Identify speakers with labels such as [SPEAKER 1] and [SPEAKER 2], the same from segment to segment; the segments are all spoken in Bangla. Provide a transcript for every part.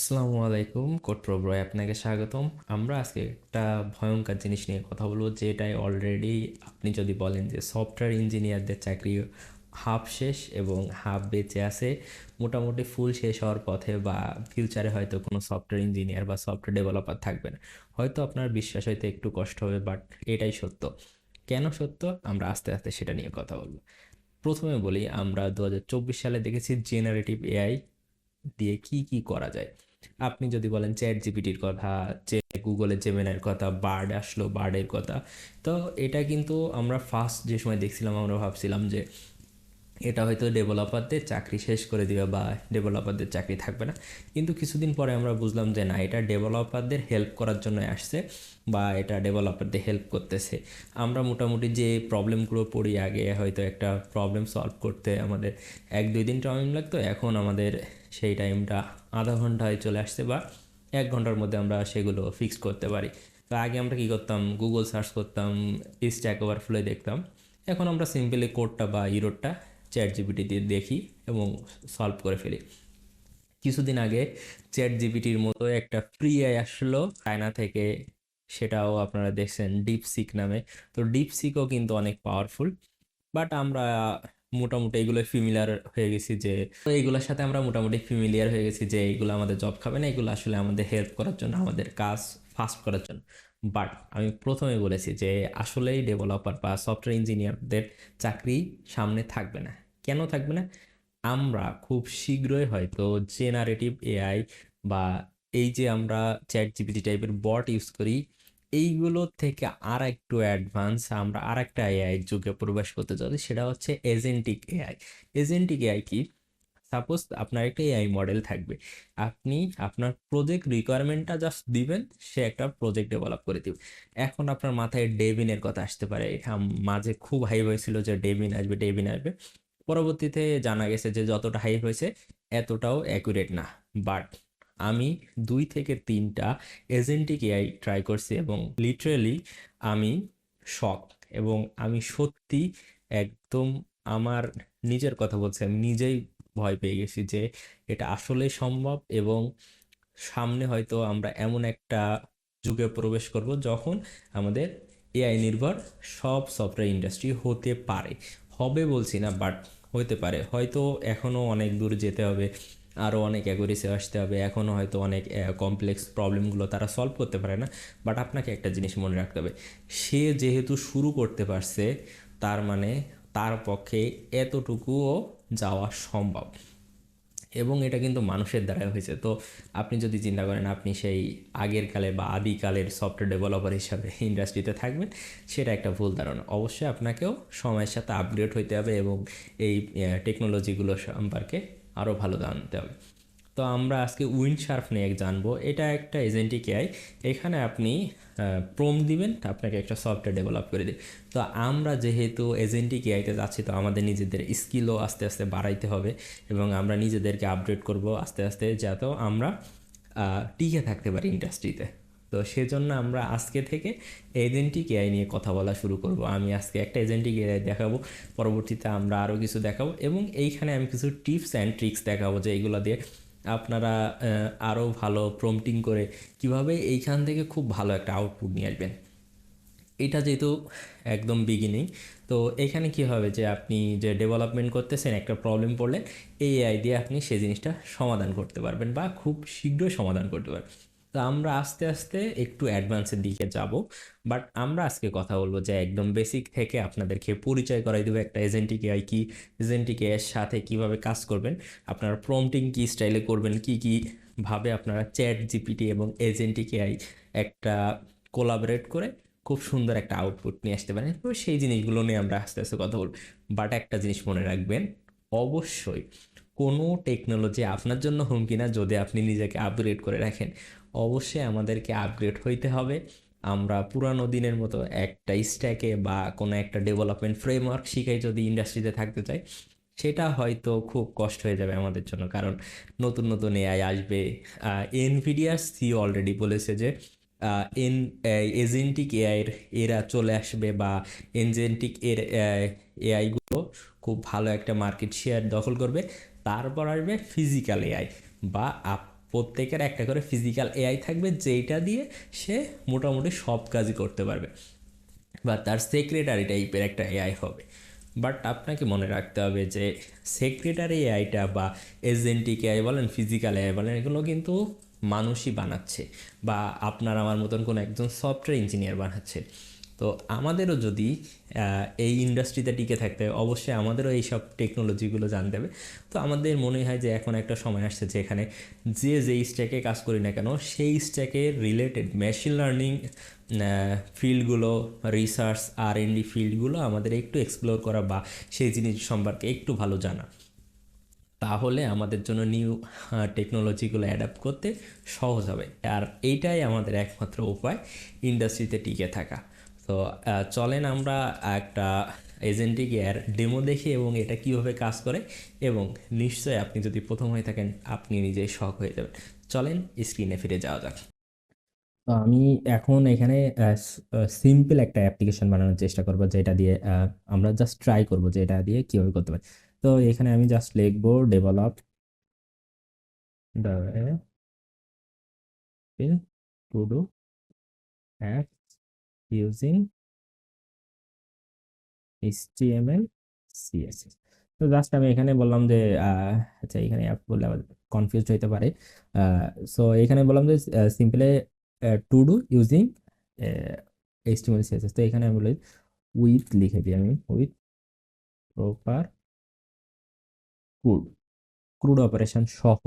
[SPEAKER 1] আসসালামু আলাইকুম, কোড প্রব্রয় আপনাকে স্বাগতম। আমরা আজকে একটা ভয়ঙ্কর জিনিস নিয়ে কথা বলব, যেটাই অলরেডি আপনি যদি বলেন যে সফটওয়্যার ইঞ্জিনিয়ারদের চাকরি হাফ শেষ এবং হাফ বেঁচে আছে, মোটামুটি ফুল শেষ হওয়ার পথে বা ফিউচারে হয়তো কোনো সফটওয়্যার ইঞ্জিনিয়ার বা সফটওয়্যার ডেভেলপার থাকবে না। হয়তো আপনার বিশ্বাস হয়তো একটু কষ্ট হবে বাট এটাই সত্য। কেন সত্য? আমরা আস্তে আস্তে সেটা নিয়ে কথা বলব। প্রথমে বলি, আমরা দু হাজার চব্বিশ সালে দেখেছি জেনারেটিভ এআই দিয়ে কি কি করা যায়। আপনি যদি বলেন চ্যাট জিপিটির কথা যে গুগলের জেমিনাইয়ের কথা, বার্ড আসলো, বার্ডের কথা, তো এটা কিন্তু আমরা ফার্স্ট যে সময় দেখছিলাম, আমরা ভাবছিলাম যে এটা হয়তো ডেভেলপারদের চাকরি শেষ করে দিবে বা ডেভেলপারদের চাকরি থাকবে না। কিন্তু কিছুদিন পরে আমরা বুঝলাম যে না, এটা ডেভেলপারদের হেল্প করার জন্য আসছে বা এটা ডেভেলপারদের হেল্প করতেছে। আমরা মোটামুটি যে প্রবলেমগুলো পড়ি আগে, হয়তো একটা প্রবলেম সলভ করতে আমাদের এক দুই দিন টাইম লাগতো, এখন আমাদের সেই টাইমটা আধা ঘন্টায় চলে আসছে বা এক ঘণ্টার মধ্যে আমরা সেগুলো ফিক্স করতে পারি। তো আগে আমরা কী করতাম? গুগল সার্চ করতাম স্ট্যাক ওভারফ্লোয়ে দেখতাম। এখন আমরা সিম্পলি কোডটা বা ইরোডটা চ্যাট জিপিটি দিয়ে দেখি এবং সলভ করে ফেলি। কিছুদিন আগে চ্যাট জিপিটির মতো একটা ফ্রি আই আসলো চায়না থেকে। সেটাও আপনারা দেখছেন ডিপসিক নামে। তো ডিপসিকও কিন্তু অনেক পাওয়ারফুল বাট আমরা মোটামুটি এগুলো ফিমিলিয়ার হয়ে গেছি যে এইগুলোর সাথে আমরা মোটামুটি ফিমিলিয়ার হয়ে গেছি যে এইগুলো আমাদের জব খাবে না, এগুলো আসলে আমাদের হেল্প করার জন্য, আমাদের কাজ ফাস্ট করার জন্য। বাট আমি প্রথমে বলেছি যে, আসলেই ডেভেলপার বা সফটওয়্যার ইঞ্জিনিয়ারদের চাকরি সামনে থাকবে না। কেন থাকবে না? আমরা খুব শীঘ্রই হয়তো জেনারেটিভ এআই বা এই যে আমরা চ্যাট জিপিটি টাইপের বট ইউজ করি এইগুলো থেকে আর একটু অ্যাডভান্স আমরা আর একটা এআই যুগে প্রবেশ করতে যাচ্ছি, সেটা হচ্ছে এজেন্টিক এআই এজেন্টিক এআই কি? সাপোজ আপনার একটা এআই মডেল থাকবে, আপনি আপনার প্রজেক্ট রিকোয়ারমেন্টটা জাস্ট দিবেন, সে একটা প্রজেক্ট ডেভেলপ করে দিবে। এখন আপনার মাথায় ডেভিনের কথা আসতে পারে মাঝে খুব হাই হয়েছিল যে ডেভিন আসবে ডেভিন আসবে। পরবর্তীতে জানা গেছে যে যতটা হাই হয়েছে, এতটাও অ্যাকুরেট না। বাট আমি দুই থেকে তিনটা এজেন্টিক এআই ট্রাই করছি এবং লিটারেলি আমি শক এবং আমি সত্যি একদম আমার নিজের কথা বলছি, আমি নিজেই ভয় পেয়ে গেছি যে এটা আসলে সম্ভব এবং সামনে হয়তো আমরা এমন একটা যুগে প্রবেশ করব যখন আমাদের এআই নির্ভর সব সফটওয়্যার ইন্ডাস্ট্রি হতে পারে। হবে বলছি না বাট হতে পারে। হয়তো এখনও অনেক দূর যেতে হবে। আরও অনেক অ্যাকুরেসি আসতে হবে। এখনও হয়তো অনেক কমপ্লেক্স প্রবলেমগুলো তারা সলভ করতে পারে না বাট আপনাকে একটা জিনিস মনে রাখতে হবে। সে যেহেতু শুরু করতে পারছে, তার মানে তার পক্ষে এতটুকুও যাওয়া সম্ভব। এবং এটা কিন্তু মানুষের দ্বারা হয়েছে। তো আপনি যদি চিন্তা করেন, আপনি সেই আগের কালে বা আদিকালের সফটওয়্যার ডেভেলপার হিসাবে ইন্ডাস্ট্রিতে থাকবেন, সেটা একটা ভুল ধারণা। অবশ্যই আপনাকেও সময়ের সাথে আপগ্রেড হইতে হবে এবং এই টেকনোলজিগুলো সম্পর্কে আরও ভালো জানতে হবে তো আমরা আজকে উইন্ড শার্প নিয়ে জানব। এটা একটা এজেন্টিক এআই এখানে আপনি প্রোম দিবেন, আপনাকে একটা সফটওয়্যার ডেভেলপ করে দিবে। তো আমরা যেহেতু এজেন্টিক এআইতে যাচ্ছি, তো আমাদের নিজেদের স্কিলও আস্তে আস্তে বাড়াইতে হবে এবং আমরা নিজেদেরকে আপডেট করব আস্তে আস্তে যাতেও আমরা টিকে থাকতে পারি ইন্ডাস্ট্রিতে। তো সেজন্য আমরা আজকে থেকে এজেন্টিক এআই নিয়ে কথা বলা শুরু করব। আমি আজকে একটা এজেন্টিক এআই দেখাবো, পরবর্তীতে আমরা আরও কিছু দেখাবো এবং এইখানে আমি কিছু টিপস অ্যান্ড ট্রিক্স দেখাবো যে এইগুলো দিয়ে আপনারা আরও ভালো প্রম্পটিং করে কীভাবে এইখান থেকে খুব ভালো একটা আউটপুট নিয়ে আসবেন। এটা যেহেতু একদম বিগিনিং তো এখানে কি হবে যে আপনি যে ডেভেলপমেন্ট করতেছেন, একটা প্রবলেম পড়লে এই এআই দিয়ে আপনি সেই জিনিসটা সমাধান করতে পারবেন বা খুব শীঘ্রই সমাধান করতে পারবেন। তো আমরা আস্তে আস্তে একটু অ্যাডভান্সের দিকে যাব। বাট আমরা আজকে কথা বলব যে একদম বেসিক থেকে আপনাদেরকে পরিচয় করাই দেবো একটা এজেন্টিক এআই কি এজেন্টিক এর সাথে কীভাবে কাজ করবেন, আপনারা প্রম্পটিং কি স্টাইলে করবেন, কি কি ভাবে আপনারা চ্যাট জিপিটি এবং এজেন্টিক এআই একটা কোলাবরেট করে খুব সুন্দর একটা আউটপুট নিয়ে আসতে পারেন। তো সেই জিনিসগুলো নিয়ে আমরা আস্তে আস্তে কথা বলব। বাট একটা জিনিস মনে রাখবেন অবশ্যই কোনো টেকনোলজি আপনার জন্য হুমকি না যদি আপনি নিজেকে আপগ্রেড করে রাখেন। অবশ্যই আমাদেরকে আপগ্রেড হইতে হবে। আমরা পুরানো দিনের মতো একটা স্ট্যাকে বা কোনো একটা ডেভেলপমেন্ট ফ্রেমওয়ার্ক শিখে যদি ইন্ডাস্ট্রিতে থাকতে চাই, সেটা হয়তো খুব কষ্ট হয়ে যাবে আমাদের জন্য। কারণ নতুন নতুন এআই আসবে। এনভিডিয়ার সি অলরেডি বলেছে যে এন এজেন্টিক এআইয়ের এরা চলে আসবে বা এনজেন্টিক এর এআইগুলো খুব ভালো একটা মার্কেট শেয়ার দখল করবে। তারপর আসবে ফিজিক্যাল এআই বা আপ, প্রত্যেকের একটা করে ফিজিক্যাল এআই থাকবে যেইটা দিয়ে সে মোটামুটি সব কাজই করতে পারবে বা তার সেক্রেটারি টাইপের একটা এআই হবে। বাট আপনাকে মনে রাখতে হবে যে সেক্রেটারি এআইটা বা এজেন্টিক এআই বলেন ফিজিক্যাল এআই বলেন, এগুলো কিন্তু মানুষই বানাচ্ছে বা আপনার আমার মতন কোনো একজন সফটওয়্যার ইঞ্জিনিয়ার বানাচ্ছে। তো আমাদেরও যদি এই ইন্ডাস্ট্রিতে টিকে থাকতে হয়, অবশ্যই আমাদেরও এই সব টেকনোলজিগুলো জানতে হবে। তো আমাদের মনে হয় যে এখন একটা সময় আসছে যেখানে যে যেই স্ট্যাকে কাজ করি না কেন, সেই স্ট্যাকের রিলেটেড মেশিন লার্নিং ফিল্ডগুলো রিসার্চ আর এনডি ফিল্ডগুলো আমাদের একটু এক্সপ্লোর করা বা সেই জিনিস সম্পর্কে একটু ভালো জানা। তাহলে আমাদের জন্য নিউ টেকনোলজিগুলো অ্যাডাপ্ট করতে সহজ হবে। আর এইটাই আমাদের একমাত্র উপায় ইন্ডাস্ট্রিতে টিকে থাকা। তো চলেন আমরা একটা এজেন্টিক এয়ার ডেমো দেখি এবং এটা কীভাবে কাজ করে এবং নিশ্চয়ই আপনি যদি প্রথম হয়ে থাকেন, আপনি নিজেই শখ হয়ে যাবেন। চলেন স্ক্রিনে ফিরে যাওয়া যাক।
[SPEAKER 2] তো আমি এখন এখানে সিম্পল একটা অ্যাপ্লিকেশন বানানোর চেষ্টা করব, যেটা দিয়ে আমরা জাস্ট ট্রাই করব যে এটা দিয়ে কীভাবে করতে পারি। তো এখানে আমি জাস্ট লিখব develop to do app using HTML CSS তো জাস্ট আমি এখানে বললাম যে আচ্ছা এখানে অ্যাপ বললে আবার কনফিউজড হতে পারে। সো এখানে বললাম যে সিম্পলে to do using HTML CSS তো এখানে আমি বলি উইথ লিখে দিই আমি with proper CRUD CRUD operation সহ।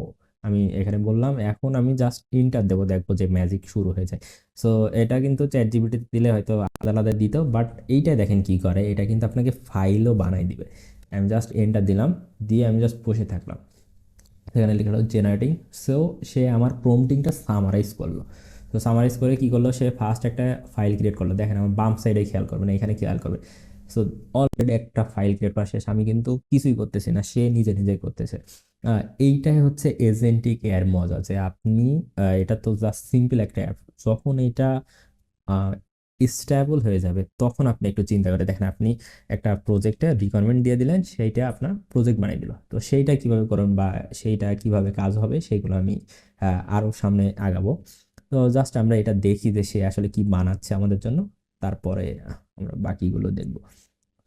[SPEAKER 2] আমি এখানে বললাম, এখন আমি জাস্ট ইন্টার দেবো, দেখব যে ম্যাজিক শুরু হয়ে যায়। সো এটা কিন্তু চ্যাট জিপিটি দিলে হয়তো আলাদা আলাদা দিত বাট এইটা দেখেন কি করে, এটা কিন্তু আপনাকে ফাইলও বানাই দিবে। আমি জাস্ট এন্টার দিলাম, দিয়ে আমি জাস্ট বসে থাকলাম। সেখানে লিখে হলো জেনারেটিং সো সে আমার প্রম্পটিংটা সামারাইজ করল। তো সামারাইজ করে কি করল, সে ফার্স্ট একটা ফাইল ক্রিয়েট করল। দেখেন আমার বাম সাইডে খেয়াল করবে না এখানে খেয়াল করবে সো অলরেডি একটা ফাইল ক্রিয়েট করা শেষ, আমি কিন্তু কিছুই করতেছি না, সে নিজে নিজেই করতেছে। এইটাই হচ্ছে এজেন্টিক এর মজা যে আপনি এটা তো জাস্ট সিম্পল একটা অ্যাপ যখন এটা স্টেবল হয়ে যাবে তখন আপনি একটু চিন্তা করে দেখেন আপনি একটা প্রজেক্টে রিকোয়ারমেন্ট দিয়ে দিলেন সেইটা আপনার প্রজেক্ট বানিয়ে দিল। তো সেইটা কীভাবে করুন বা সেইটা কীভাবে কাজ হবে সেইগুলো আমি আহ, আরও সামনে আগাবো। তো জাস্ট আমরা এটা দেখি যে সে আসলে কি বানাচ্ছে আমাদের জন্য তারপরে আমরা বাকিগুলো দেখব।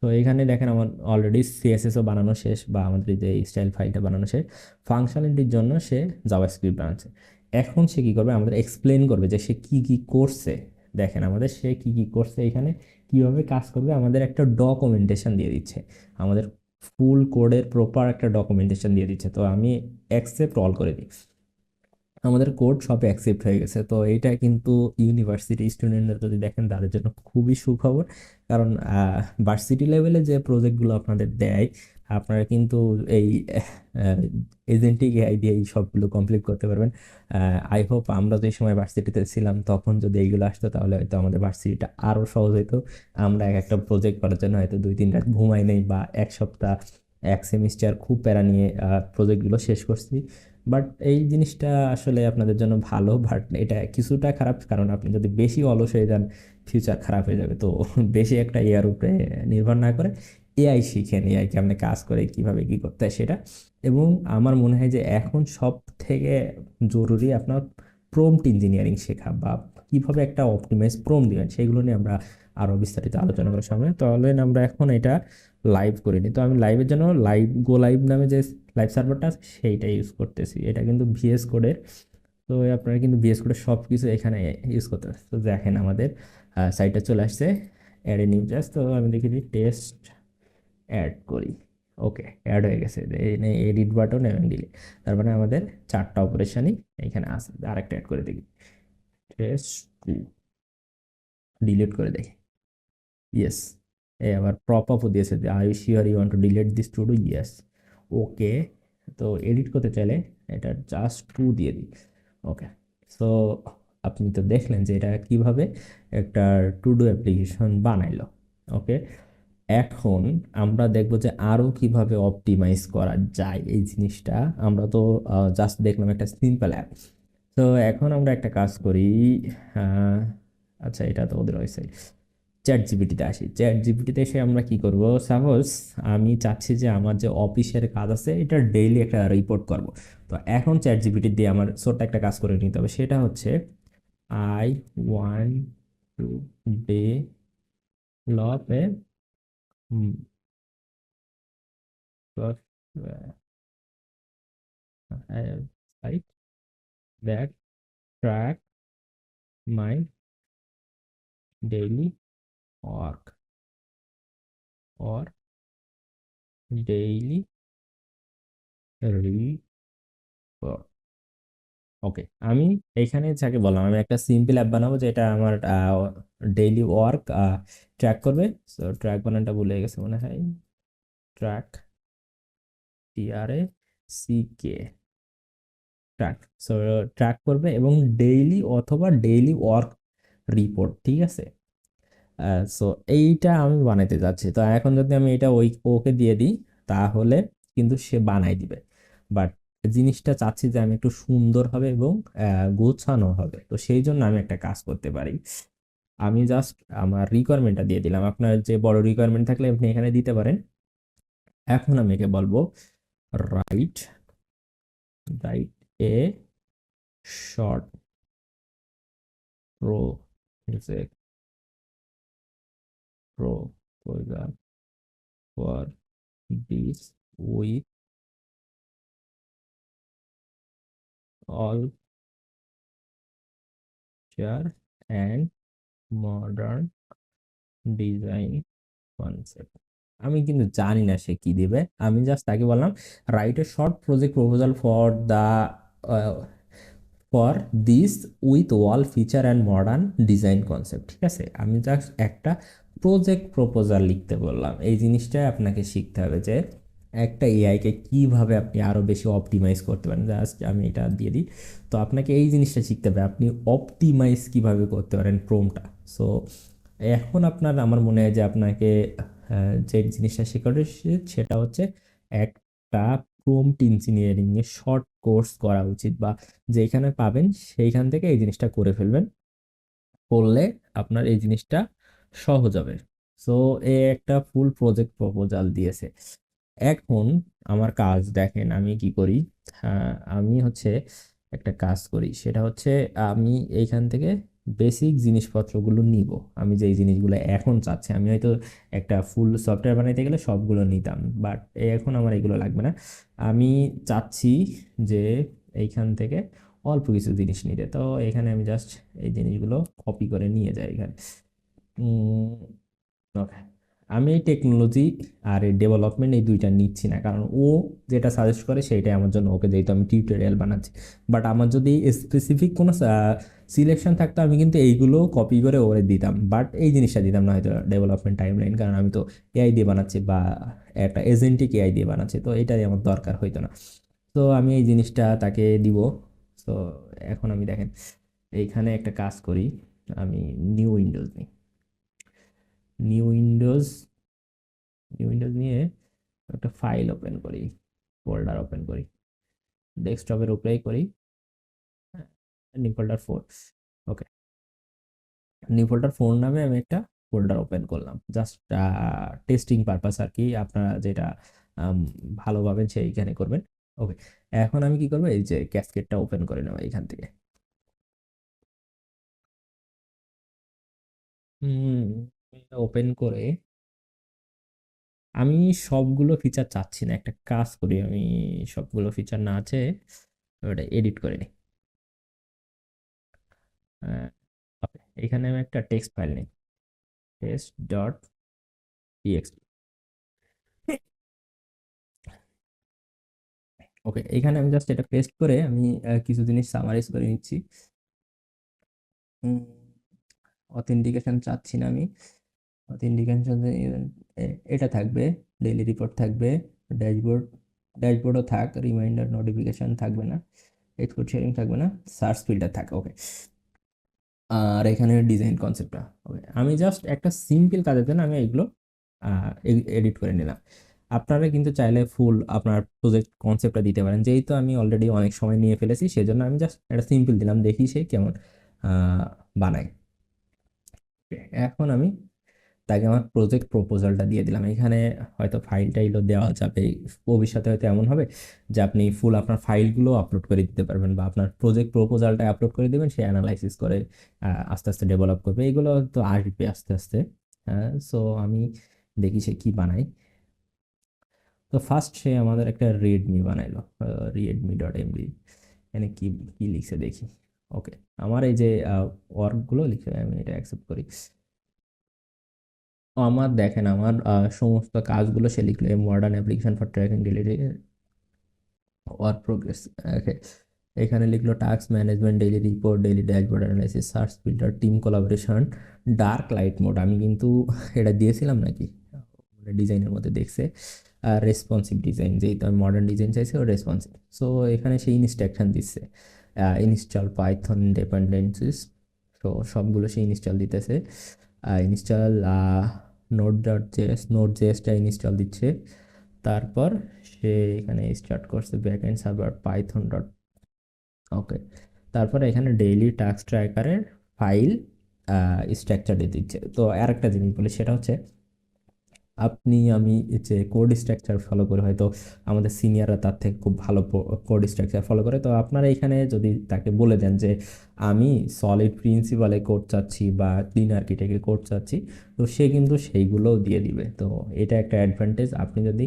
[SPEAKER 2] তো এখানে দেখেন আমার অলরেডি সিএসএসও বানানো শেষ বা আমাদের যে স্টাইল ফাইলটা বানানো শেষ। ফাংশনালিটির জন্য সে জাভাস্ক্রিপ্ট বানাচ্ছে। এখন সে কী করবে? আমাদের এক্সপ্লেন করবে যে সে কি কি করছে। দেখেন আমাদের সে কি কি করছে এখানে, কীভাবে কাজ করবে, আমাদের একটা ডকুমেন্টেশন দিয়ে দিচ্ছে। আমাদের ফুল কোডের প্রপার একটা ডকুমেন্টেশন দিয়ে দিচ্ছে। তো আমি অ্যাকসেপ্ট অল করে দিই। আমাদের কোড সব অ্যাকসেপ্ট হয়ে গেছে। তো এটা কিন্তু ইউনিভার্সিটি স্টুডেন্টরা যদি দেখেন, তাদের জন্য খুবই সুখবর। কারণ ভার্সিটি লেভেলে যে প্রজেক্টগুলো আপনাদের দেয়, আপনারা কিন্তু এই এজেন্টিক এআই দিয়ে এই সবগুলো কমপ্লিট করতে পারবেন। আই হোপ আমরা যে সময় ভার্সিটিতে ছিলাম, তখন যদি এইগুলো আসতো, তাহলে হয়তো আমাদের ভার্সিটিটা আরও সহজ হতো আমরা এক একটা প্রজেক্ট করার জন্য হয়তো দুই, তিন রাত ঘুমাই নেই বা এক সপ্তাহ, এক সেমিস্টার খুব প্যারা নিয়ে প্রজেক্টগুলো শেষ করছি। বাট এই জিনিসটা আসলে আপনাদের জন্য ভালো, বাট এটা কিছুটা খারাপ। কারণ আপনি যদি বেশি অলস হয়ে যান, ফিউচার খারাপ হয়ে যাবে। তো বেশি একটা এআর উপরে নির্ভর না করে এআই শিখেন, এআই কেমনে কাজ করে কীভাবে কি করতে হয় সেটা। এবং আমার মনে হয় যে এখন সব থেকে জরুরি আপনার প্রম্পট ইঞ্জিনিয়ারিং শেখা বা কীভাবে একটা অপটিমাইজ প্রম দিবেন সেগুলো নিয়ে আমরা আরও বিস্তারিত আলোচনা করার সামনে তাহলে আমরা এখন এটা লাইভ করে নিই। তো আমি লাইভের জন্য লাইভ গো লাইভ নামে যে লাইভ সার্ভারটা আছে, সেইটা ইউজ করতেছি। এটা কিন্তু ভিএস কোডের তো আপনারা কিন্তু ভিএস কোডের সব কিছু এখানে ইউজ করতে তো দেখেন আমাদের সাইটটা চলে আসছে অ্যাড এ নিউ জাস্ট তো আমি দেখি টেস্ট অ্যাড করি। ওকে অ্যাড হয়ে গেছে। এডিট বাটন এবং ডিলিট তার মানে আমাদের চারটা অপারেশনই এখানে আছে। আরেকটা অ্যাড করে দেখি। টেস্ট ডিলিট করে দেখি। ইয়েস এ আবার প্রপ আপও দিয়েছে যে I sure you want to delete this to do yes okay তো এডিট করতে চাইলে এটা জাস্ট টু দিয়ে দিই। ওকে সো আপনি তো দেখলেন যে এটা কীভাবে একটা টু ডু অ্যাপ্লিকেশন বানাইলো। ওকে এখন আমরা দেখব যে আরও কীভাবে অপটিমাইজ করা যায় এই জিনিসটা। আমরা তো জাস্ট দেখলাম একটা সিম্পল অ্যাপ তো এখন আমরা একটা কাজ করি। আচ্ছা এটা তো ওদের ওয়েবসাইট। চ্যাট জিপিটিতে আসি। চ্যাট জিপিটিতে এসে আমরা কি করব? সাপোজ আমি চাচ্ছি যে আমার যে অফিসের কাজ আছে, এটা ডেইলি একটা রিপোর্ট করব। তো এখন চ্যাট জিপিটি দিয়ে আমার ছোট্ট একটা কাজ করে নিতে হবে। সেটা হচ্ছে I want to develop a site that track work or daily report. Okay আমি এখানে যাকে বললাম, আমি একটা সিম্পল অ্যাপ বানাবো যেটা আমার ডেইলি ওয়ার্ক ট্র্যাক করবে। সো ট্র্যাক বানানটা ভুলে গেছে মনে হয়। Track T R A C K track so track করবে এবং ডেইলি অথবা ডেইলি ওয়ার্ক রিপোর্ট ঠিক আছে? সো এইটা আমি বানাইতে যাচ্ছি। তো এখন যদি আমি এটা ওই ওকে দিয়ে দিই, তাহলে কিন্তু সে বানাই দিবে। বাট জিনিসটা চাচ্ছি যে আমি একটু সুন্দর হবে এবং গোছানো হবে। তো সেই জন্য আমি একটা কাজ করতে পারি। আমি জাস্ট আমার রিকোয়ারমেন্টটা দিয়ে দিলাম। আপনার যে বড় রিকোয়ারমেন্ট থাকলে আপনি এখানে দিতে পারেন। এখন আমি একে বলব write write a short pro proposal for this with all chair and modern design concept আমি কিন্তু জানি না সে কি দিবে আমি জাস্ট তাকে বললাম right a short project proposal for the for this with wall feature and modern design concept ঠিক আছে? আমি জাস্ট একটা প্রজেক্ট প্রপোজাল লিখতে বললাম। এই জিনিসটাই আপনাকে শিখতে হবে যে একটা এআইকে কীভাবে আপনি আরও বেশি অপটিমাইজ করতে পারেন। জাস্ট আমি এটা দিয়ে দিই। তো আপনাকে এই জিনিসটা শিখতে হবে। আপনি অপটিমাইজ কীভাবে করতে পারেন প্রোমটা সো এখন আপনার, আমার মনে হয় যে আপনাকে যে জিনিসটা শেখার সেটা হচ্ছে একটা প্রোম্পট ইঞ্জিনিয়ারিং এর শর্ট কোর্স করা উচিত বা যেখানে পাবেন সেইখান থেকে এই জিনিসটা করে ফেলবেন। করলে আপনার এই জিনিসটা সহজ হবে। সো এ একটা ফুল প্রজেক্ট প্রপোজাল দিয়েছে। এখন আমার কাজ দেখেন আমি কি করি? আমি হচ্ছে একটা কাজ করি। সেটা হচ্ছে আমি এইখান থেকে বেসিক জিনিসপত্রগুলো নিব। আমি যেই জিনিসগুলো এখন চাচ্ছি, আমি হয়তো একটা ফুল সফটওয়্যার বানাইতে গেলে সবগুলো নিতাম বাট এখন আমার এগুলো লাগবে না। আমি চাচ্ছি যে এইখান থেকে অল্প কিছু জিনিস নিতে। তো এখানে আমি জাস্ট এই জিনিসগুলো কপি করে নিয়ে যাই এখানে। ওকে আমি এই টেকনোলজি আর এই ডেভেলপমেন্ট এই দুইটা নিচ্ছি না। কারণ ও যেটা সাজেস্ট করে সেইটাই আমার জন্য ওকে যেহেতু আমি টিউটোরিয়াল বানাচ্ছি। বাট আমার যদি স্পেসিফিক কোনো সিলেকশন থাকতো আমি কিন্তু এইগুলো কপি করে ওরে দিতাম। বাট এই জিনিসটা দিতাম না হয়তো ডেভেলপমেন্ট টাইম লাইন কারণ আমি তো এআই দিয়ে বানাচ্ছি বা একটা এজেন্টিক এআই দিয়ে বানাচ্ছি, তো এটাই আমার দরকার হইতো না। তো আমি এই জিনিসটা তাকে দিব। তো এখন আমি দেখেন, এইখানে একটা কাজ করি, আমি নিউ উইন্ডোজ নিই। নিউ উইন্ডোজ নিউ উইন্ডোজ নিয়ে একটা ফাইল ওপেন করি ফোল্ডার ওপেন করি ডেস্কটপের উপরেই করি new folder four okay new folder four নামে আমি একটা ফোল্ডার ওপেন করলাম জাস্ট টেস্টিং পারপাস আর কি, আপনারা যেটা ভালো ভাবেন সেইখানে করবেন ওকে এখন আমি কি করব, এই যে ক্যাসকেটটা ওপেন করে নেব এখান থেকে। হুম ওপেন করে আমি সবগুলো ফিচার চাচ্ছি না। একটা কাজ করি, আমি সবগুলো ফিচার না আছে ওটা এডিট করে নিই। এখানে আমি একটা টেক্সট ফাইল নিই। টেক্সট ডট টিএক্সটি ওকে এখানে আমি জাস্ট এটা পেস্ট করে আমি কিছু জিনিস সামারাইজ করে নিচ্ছি। অথেন্টিকেশন চাচ্ছি না আমি। অথেন্টিকেশন এটা থাকবে ডেইলি রিপোর্ট থাকবে ড্যাশবোর্ড ড্যাশবোর্ডও থাক রিমাইন্ডার নোটিফিকেশন থাকবে না এক্সপোর্ট শেয়ারিং থাকবে না সার্চ ফিল্টার থাকে ওকে আর এখানে ডিজাইন কনসেপ্টটা ওকে আমি জাস্ট একটা সিম্পল কাজের জন্য আমি এগুলো এডিট করে নিলাম। আপনারা কিন্তু চাইলে ফুল আপনার প্রজেক্ট কনসেপ্টটা দিতে পারেন। যেহেতু আমি অলরেডি অনেক সময় নিয়ে ফেলেছি, সেজন্য আমি জাস্ট একটা সিম্পল দিলাম, দেখি সে কেমন বানায়। এখন আমি তাকে আমার প্রজেক্ট প্রপোজালটা দিয়ে দিলাম। এখানে হয়তো ফাইল টাইলও দেওয়া যাবে। ভবিষ্যতে হয়তো এমন হবে যে আপনি ফুল আপনার ফাইলগুলো আপলোড করে দিতে পারবেন বা আপনার প্রজেক্ট প্রপোজালটা আপলোড করে দেবেন, সে অ্যানালাইসিস করে আস্তে আস্তে ডেভেলপ করবে। এগুলো তো আসবে আস্তে আস্তে। সো আমি দেখি সে কী বানাই তো ফার্স্ট সে আমাদের একটা রেডমি বানাইলো রিয়েডমি ডট এমবি এখানে কী কী লিখছে দেখি। ওকে আমার এই যে ওয়ার্কগুলো লিখে আমি এটা অ্যাকসেপ্ট করি। আমার দেখেন আমার সমস্ত কাজগুলো সে লিখলো modern application for tracking delivery work progress okay এখানে লিখলো task management daily report daily dashboard analysis search filter team collaboration dark light mode আমি কিন্তু এটা দিয়েছিলাম নাকি? ডিজাইনের মধ্যে দেখছে। আর রেসপন্সিভ ডিজাইন যেহেতু আমি মডার্ন ডিজাইন চাইছি ও রেসপন্সিভ সো এখানে সেই ইনস্ট্রাকশন দিচ্ছে। ইনস্টল পাইথন ডিপেন্ডেন্সিস তো সবগুলো সে ইনস্টল দিতেছে। Install Node dot JS Node জেসটা install দিচ্ছে। তারপর সে এখানে স্টার্ট করছে back end server Python dot okay তারপর এখানে ডেইলি টাস্ক ট্র্যাকারের ফাইল স্ট্রাকচার দিচ্ছে। তো আর একটা জিনিস বলি, সেটা হচ্ছে আপনি, আমি যে কোড স্ট্রাকচার ফলো করে, হয়তো আমাদের সিনিয়ররা তার থেকে খুব ভালো কোড স্ট্রাকচার ফলো করে। তো আপনারা এখানে যদি তাকে বলে দেন যে, আমি সলিড প্রিন্সিপালে কোড চাচ্ছি বা ক্লিন আর্কিটেক্টে কোড চাচ্ছি, তো সে কিন্তু সেইগুলোও দিয়ে দিবে। তো এটা একটা অ্যাডভান্টেজ আপনি যদি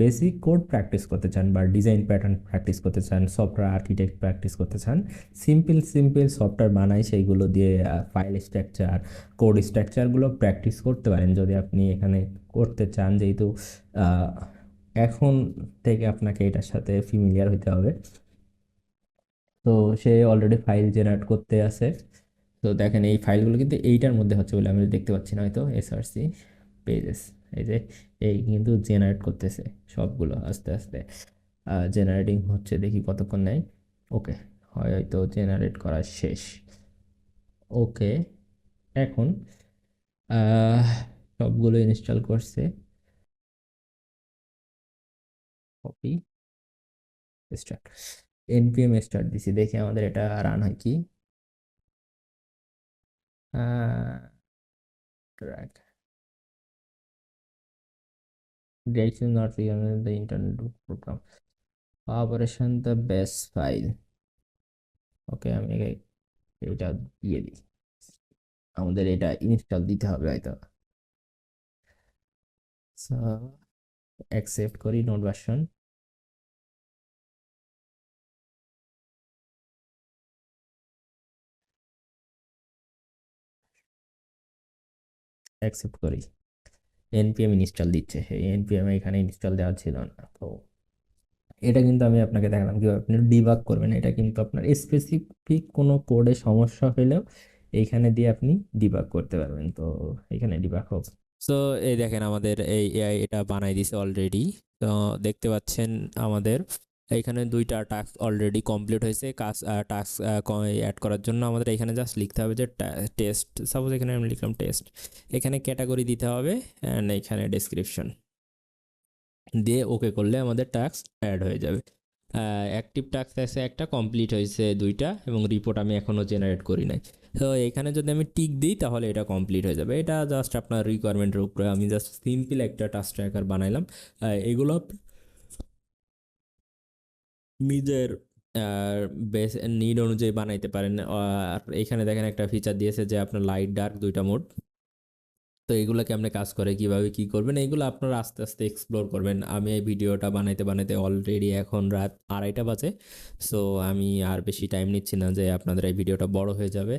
[SPEAKER 2] বেসিক কোড প্র্যাকটিস করতে চান বা ডিজাইন প্যাটার্ন প্র্যাকটিস করতে চান সফটওয়্যার আর্কিটেক্ট প্র্যাকটিস করতে চান সিম্পল সিম্পল সফটওয়্যার বানাই সেইগুলো দিয়ে ফাইল স্ট্রাকচার কোড স্ট্রাকচারগুলো প্র্যাকটিস করতে পারেন। যদি আপনি এখানে করতে চান, যেহেতু এখন থেকে আপনাকে এটার সাথে ফিমিলিয়ার হতে হবে। তো সে অলরেডি ফাইল জেনারেট করতে আছে। তো দেখেন, এই ফাইলগুলো কিন্তু এইটার মধ্যে হচ্ছে বলে আমি দেখতে পাচ্ছি না হয়তো এসআরসি পেজেস এই যে এই কিন্তু জেনারেট করতেছে সবগুলো আস্তে আস্তে। জেনারেটিং হচ্ছে দেখি কতক্ষণ নেয়। ওকে হয়তো জেনারেট করা শেষ। ওকে এখন সবগুলো ইনস্টল করছে। কপি স্টার্ট এনপিএম স্টার্ট দিছি। দেখি আমাদের এটা রান হয় কি। Track direction not given the internet program. Operation the best file. Okay আমি এটা দিয়ে দিই। আমাদের এটা ইনস্টল দিতে হবে সো অ্যাকসেপ্ট করি নোট ভার্সন অ্যাকসেপ্ট করি। এনপিএম ইনস্টল দিচ্ছে। সেই এনপিএম এখানে ইনস্টল দেওয়া ছিল না। তো এটা কিন্তু আমি আপনাকে দেখালাম কীভাবে আপনি ডিবাগ করবেন। এটা কিন্তু আপনার স্পেসিফিক কোনো কোডে সমস্যা হলেও এইখানে দিয়ে আপনি ডিবাগ করতে পারবেন। তো এখানে ডিবাগ হোক।
[SPEAKER 1] সো এই দেখেন আমাদের এই এআই এটা বানাই দিছে অলরেডি তো দেখতে পাচ্ছেন আমাদের এখানে দুইটা টাস্ক অলরেডি কমপ্লিট হয়েছে। কাজ টাস্ক অ্যাড করার জন্য আমাদের এখানে জাস্ট লিখতে হবে যে টেস্ট সাপোজ এখানে আমি লিখলাম টেস্ট এখানে ক্যাটাগরি দিতে হবে অ্যান্ড এখানে ডেসক্রিপশন দিয়ে ওকে করলে আমাদের টাস্ক অ্যাড হয়ে যাবে। অ্যাক্টিভ টাস্ক আছে একটা কমপ্লিট হয়েছে দুইটা এবং রিপোর্ট আমি এখনও জেনারেট করি নাই। তো এখানে যদি আমি টিক দিই তাহলে এটা কমপ্লিট হয়ে যাবে। এটা জাস্ট আপনার রিকোয়ারমেন্টের উপরে আমি জাস্ট সিম্পল একটা টাস্ক ট্র্যাকার বানাইলাম। এগুলো নিজের বেস নিড অনুযায়ী বানাইতে পারেন। আর এখানে দেখেন একটা ফিচার দিয়েছে যে আপনার লাইট ডার্ক দুইটা মোড তো এগুলো কেমনে কাজ করে কীভাবে কি করবেন, এগুলো আপনারা আস্তে আস্তে এক্সপ্লোর করবেন। আমি এই ভিডিওটা বানাইতে বানাইতে অলরেডি এখন রাত আড়াইটা বাজে। সো আমি আর বেশি টাইম নিচ্ছি না যে আপনাদের এই ভিডিওটা বড় হয়ে যাবে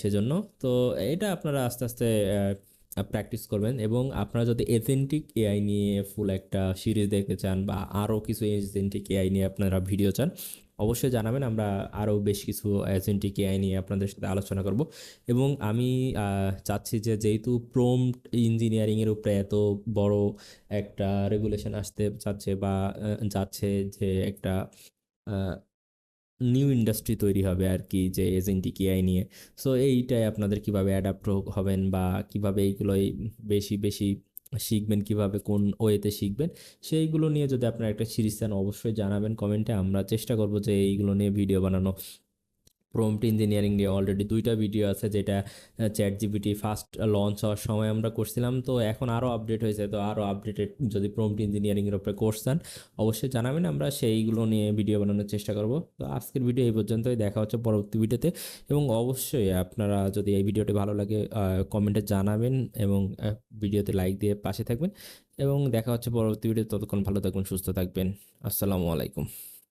[SPEAKER 1] সেজন্য। তো এটা আপনারা আস্তে আস্তে প্র্যাকটিস করবেন এবং আপনারা যদি এজেন্টিক এআই নিয়ে ফুল একটা সিরিজ দেখতে চান বা আরও কিছু এজেন্টিক এআই নিয়ে আপনারা ভিডিও চান, অবশ্যই জানাবেন। আমরা আরও বেশ কিছু এজেন্টিক এআই নিয়ে আপনাদের সাথে আলোচনা করব। এবং আমি চাচ্ছি যে যেহেতু প্রম্পট ইঞ্জিনিয়ারিংয়ের উপরে এত বড় একটা রেগুলেশন আসতে চাচ্ছে বা যাচ্ছে যে একটা নিউ ইন্ডাস্ট্রি তৈরি হবে আর কি যে এজেন্টিক এআই নিয়ে। সো এইটাই আপনাদের কীভাবে অ্যাডাপ্ট হবেন বা কীভাবে এইগুলোই বেশি বেশি শিখবেন, কীভাবে কোন ওয়েতে শিখবেন, সেইগুলো নিয়ে যদি আপনারা একটা সিরিজ চান, অবশ্যই জানাবেন কমেন্টে। আমরা চেষ্টা করব যে এইগুলো নিয়ে ভিডিও বানানো। প্রম্পট ইঞ্জিনিয়ারিং নিয়ে অলরেডি দুইটা ভিডিও আছে যেটা চ্যাট জিপিটি ফার্স্ট লঞ্চ হওয়ার সময় আমরা করছিলাম। তো এখন আরও আপডেট হয়েছে। তো আরও আপডেটেড যদি প্রম্পট ইঞ্জিনিয়ারিংয়ের উপরে কোর্স চান, অবশ্যই জানাবেন। আমরা সেইগুলো নিয়ে ভিডিও বানানোর চেষ্টা করব। তো আজকের ভিডিও এই পর্যন্তই। দেখা হচ্ছে পরবর্তী ভিডিওতে এবং অবশ্যই আপনারা যদি এই ভিডিওটি ভালো লাগে কমেন্টে জানাবেন এবং ভিডিওতে লাইক দিয়ে পাশে থাকবেন। এবং দেখা হচ্ছে পরবর্তী ভিডিও ততক্ষণ ভালো থাকবেন, সুস্থ থাকবেন। আসসালামু আলাইকুম।